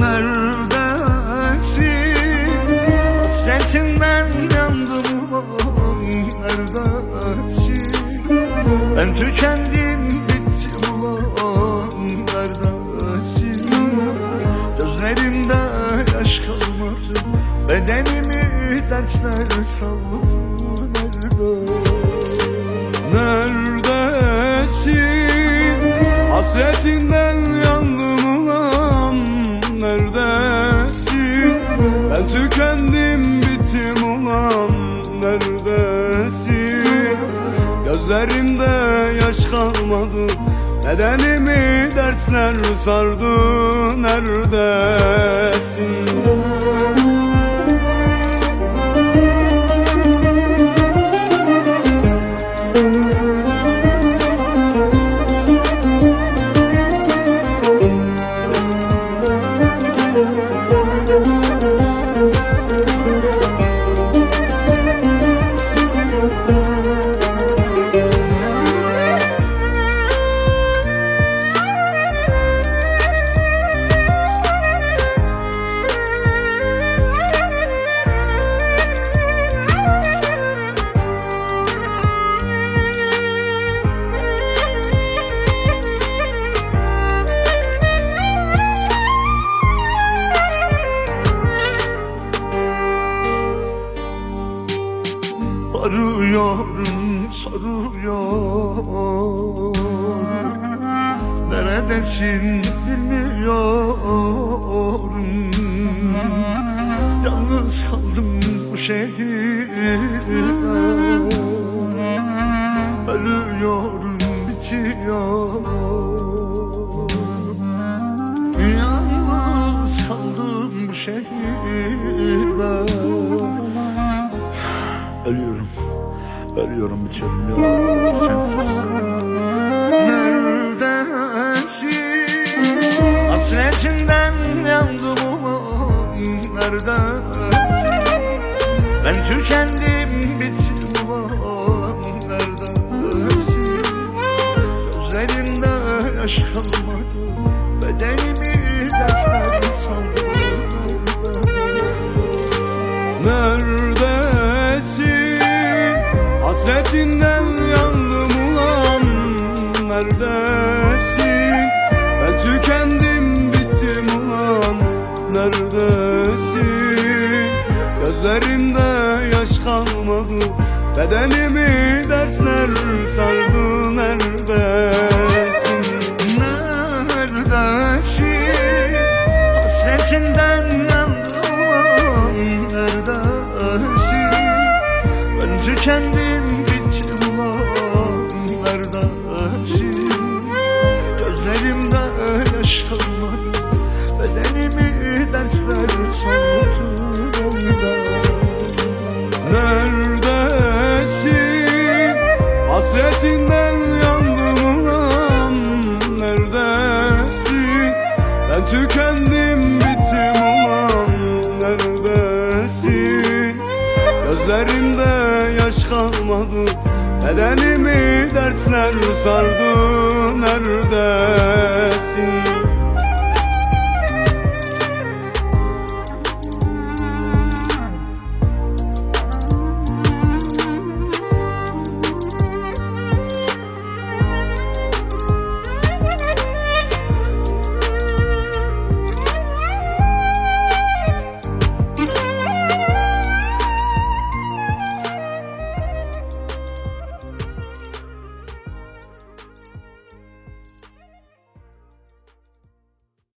Neredesin Hasretinden yandım ulan Neredesin Ben tükendim bittim ulan Neredesin Gözlerimde yaş kalmadı Bedenimi dersler salladı Neredesin Neredesin? Hasretinden tükendim bittim ulan Neredesin? Gözlerimde yaş kalmadı Bedenimi dertler sardı Neredesin? Soruyorum Neredesin bilmiyorum. Yalnız kaldım bu şehirde. Ölüyorum, bitiyorum Yalnız kaldım bu şehirde. Ölüyorum. Ölüyorum bitiyorum ya sensiz. Neredesin? Hasretinden yandım ulan Neredesin? Ben tükendim bittim ulan Neredesin? Gözlerimde yaş Hasretinden yandım ulan Neredesin? Ben tükendim bittim ulan Neredesin? Gözlerimde yaş kalmadı Bedenimi dersler sardı Neredesin? Neredesin? Hasretinden yandım Neredesin? Ben tükendim tükendim bittim ulan Neredesin? Gözlerimde yaş kalmadı Bedenimi dertler sardı Neredesin?